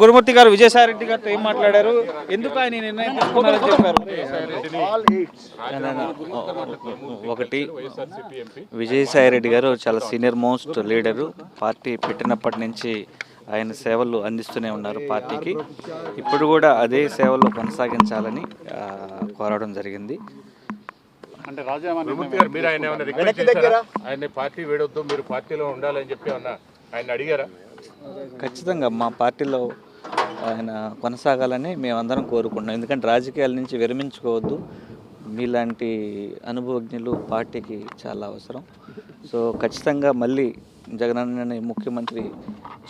గురుమూర్తి గారు విజయసాయి రెడ్డి గారితో ఏం మాట్లాడారు? ఎందుకు ఆయన ఈ నిర్ణయం తీసుకున్నారని చెప్పారు? ఒకటి విజయసాయి రెడ్డి గారు చాలా సీనియర్ మోస్ట్ లీడరు. పార్టీ పెట్టినప్పటి నుంచి ఆయన సేవలు అందిస్తూనే ఉన్నారు పార్టీకి. ఇప్పుడు కూడా అదే సేవలు కొనసాగించాలని కోరడం జరిగింది. అంటే రాజీనామా మీరు ఆయన పార్టీ వేడొద్దు మీరు పార్టీలో ఉండాలని చెప్పి ఆయన అడిగారా? ఖచ్చితంగా మా పార్టీలో ఆయన కొనసాగాలని మేమందరం కోరుకుంటున్నాం. ఎందుకంటే రాజకీయాల నుంచి విరమించుకోవద్దు. మీలాంటి అనుభవజ్ఞులు పార్టీకి చాలా అవసరం. సో ఖచ్చితంగా మళ్ళీ జగనన్నని ముఖ్యమంత్రి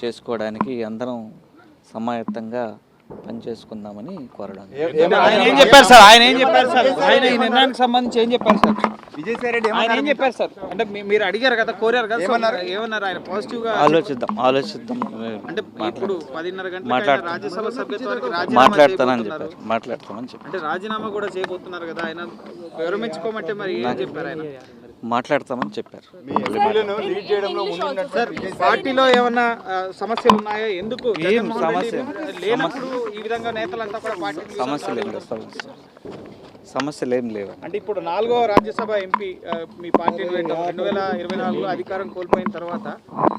చేసుకోవడానికి అందరం సమాయత్తంగా పనిచేసుకుందామని కోరడం. ఆయన ఏం చెప్పారు సార్? ఆయన ఏం చెప్పారు సార్? ఆయన ఈ నిర్ణయానికి సంబంధించి ఏం చెప్పారు సార్? ఆయన ఏం చెప్పారు సార్? అంటే మీరు అడిగారు కదా కోరారు కదా సో ఏమన్నారు? ఆయన పాజిటివ్గా ఆలోచిద్దాం ఆలోచిద్దాం. అంటే ఇప్పుడు పదిన్నర. ఆయన రాజ్యసభ సభ్యత్వానికి రాజీనామా మాట్లాడతానని. చెప్పారు మాట్లాడతామని చెప్పారు. అంటే రాజీనామా కూడా చేయబోతున్నారు కదా ఆయన విరమించుకోమంటే మరి ఏం చెప్పారు ఆయన? మాట్లాడతామని చెప్పారు. లీడ్ చేయడంలో ముందున్నట్టు సార్ పార్టీలో ఏమన్నా సమస్యలు ఉన్నాయా? ఎందుకు ఏం రెడ్డి సమస్య? లేనప్పుడు ఈ విధంగా నేతలంతా కూడా ఏం లేవు సమస్య సమస్యలు ఏం లేవు అంటే ఇప్పుడు నాలుగో రాజ్యసభ ఎంపీ మీ పార్టీని వీడటం రెండు వేల ఇరవై నాలుగులో అధికారం కోల్పోయిన తర్వాత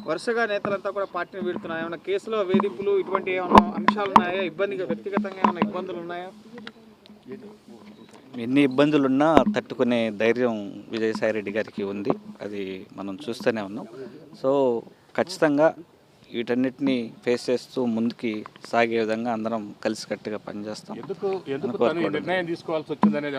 వరుసగా నేతలంతా కూడా పార్టీని వీడుతున్నారు ఏమైనా కేసులో వేధింపులు ఇటువంటి ఏమైనా అంశాలు ఉన్నాయా? ఇబ్బందిగా వ్యక్తిగతంగా ఏమైనా ఇబ్బందులు ఉన్నాయా? ఎన్ని ఇబ్బందులున్నా తట్టుకునే ధైర్యం విజయసాయి రెడ్డి గారికి ఉంది. అది మనం చూస్తూనే ఉన్నాం. సో ఖచ్చితంగా వీటన్నిటిని ఫేస్ చేస్తూ ముందుకి సాగే విధంగా అందరం కలిసికట్టుగా పనిచేస్తాం. తీసుకోవాల్సి వచ్చిందనేది